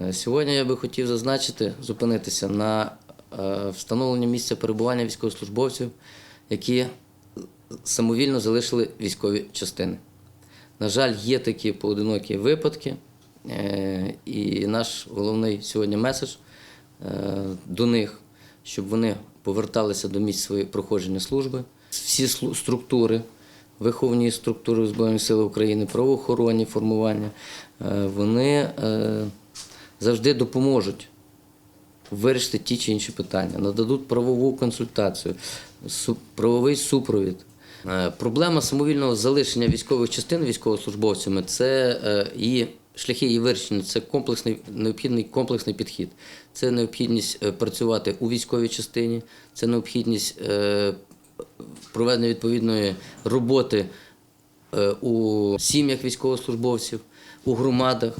Е, Сьогодні я би хотів зазначити, зупинитися на е, встановленні місця перебування військовослужбовців, які самовільно залишили військові частини. На жаль, є такі поодинокі випадки, е, і наш головний сьогодні меседж до них, щоб вони поверталися до місць своєї проходження служби. Всі структури, виховні структури Збройних сил України, правоохоронні формування, вони завжди допоможуть вирішити ті чи інші питання, нададуть правову консультацію, правовий супровід. Е, Проблема самовільного залишення військових частин військовослужбовцями це е, і шляхи її вирішення, це комплексний необхідний комплексний підхід. Це необхідність е, працювати у військовій частині, це необхідність проведення відповідної роботи у сім'ях військовослужбовців, у громадах.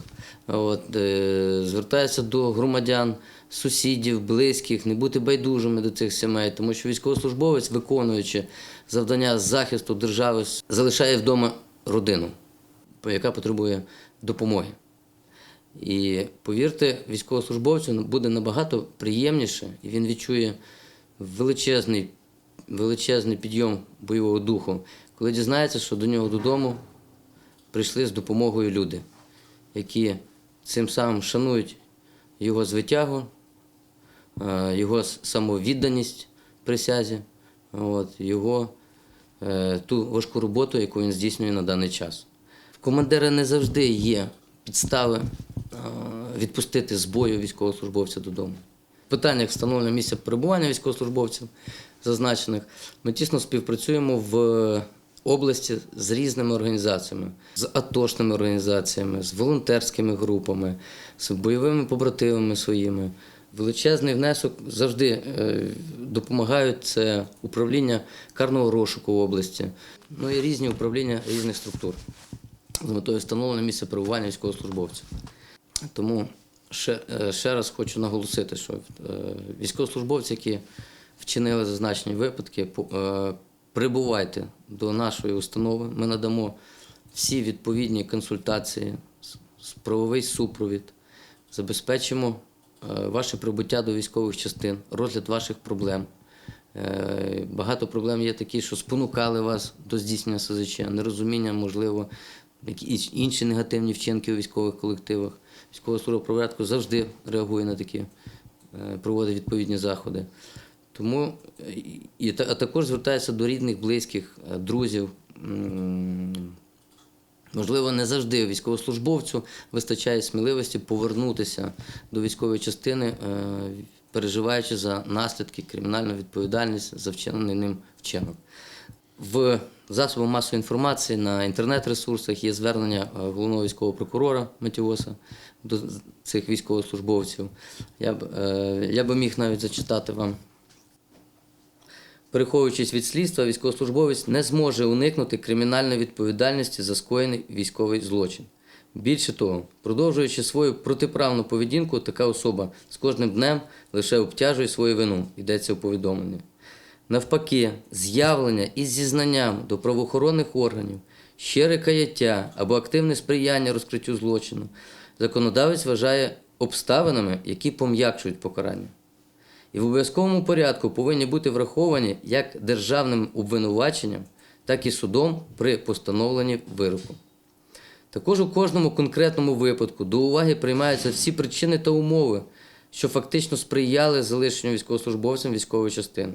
От, е, звертаюся до громадян, сусідів, близьких, не бути байдужими до цих сімей, тому що військовослужбовець, виконуючи завдання захисту держави, залишає вдома родину, яка потребує допомоги. І повірте, військовослужбовцю буде набагато приємніше, і він відчує величезний, величезний підйом бойового духу, коли дізнається, що до нього додому прийшли з допомогою люди, які цим самим шанують його звитягу, е, його самовідданість присязі, от, його е, ту важку роботу, яку він здійснює на даний час. В командира не завжди є підстави е, відпустити з бою військовослужбовця додому. В питаннях встановлення місця перебування військовослужбовців зазначених ми тісно співпрацюємо в області з різними організаціями, з атошними організаціями, з волонтерськими групами, з бойовими побратимами своїми. Величезний внесок завжди е, допомагають це управління карного розшуку в області, ну і різні управління різних структур з метою встановлення місця перебування військовослужбовців. Тому ще, е, ще раз хочу наголосити, що е, військовослужбовці, які вчинили зазначені випадки, прибувайте до нашої установи. Ми надамо всі відповідні консультації, правовий супровід, забезпечимо е, ваше прибуття до військових частин, розгляд ваших проблем. Е, Багато проблем є такі, що спонукали вас до здійснення СЗЧ, нерозуміння, можливо, якісь інші негативні вчинки у військових колективах. Військова служба порядку завжди реагує на такі, е, проводить відповідні заходи. Тому е, і, а також звертається до рідних, близьких, е, друзів. Можливо, не завжди військовослужбовцю вистачає сміливості повернутися до військової частини, е, переживаючи за наслідки, кримінальну відповідальність за вчинений ним вчинок. В засобах масової інформації на інтернет-ресурсах є звернення головного військового прокурора Матіоса до цих військовослужбовців. Я б, я би міг навіть зачитати вам. Переховуючись від слідства, військовослужбовець не зможе уникнути кримінальної відповідальності за скоєний військовий злочин. Більше того, продовжуючи свою протиправну поведінку, така особа з кожним днем лише обтяжує свою вину, йдеться у повідомленні. Навпаки, з'явлення із зізнанням до правоохоронних органів, щире каяття або активне сприяння розкриттю злочину, законодавець вважає обставинами, які пом'якшують покарання і в обов'язковому порядку повинні бути враховані як державним обвинуваченням, так і судом при постановленні вироку. Також у кожному конкретному випадку до уваги приймаються всі причини та умови, що фактично сприяли залишенню військовослужбовцям військової частини,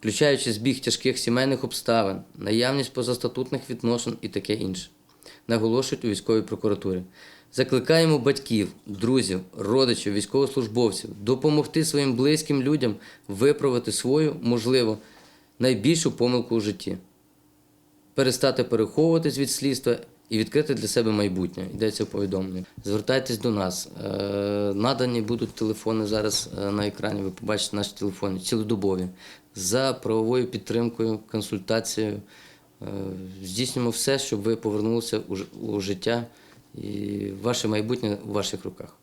включаючи збіг тяжких сімейних обставин, наявність позастатутних відносин і таке інше, наголошують у військовій прокуратурі. Закликаємо батьків, друзів, родичів, військовослужбовців допомогти своїм близьким людям виправити свою, можливо, найбільшу помилку у житті перестати переховуватись від слідства і відкрити для себе майбутнє. Йдеться в повідомленні. Звертайтесь до нас. Е, Надані будуть телефони зараз е, на екрані. Ви побачите наші телефони цілодобові за правовою підтримкою, консультацією. Е, Здійснюємо все, щоб ви повернулися у життя і ваше майбутнє у ваших руках.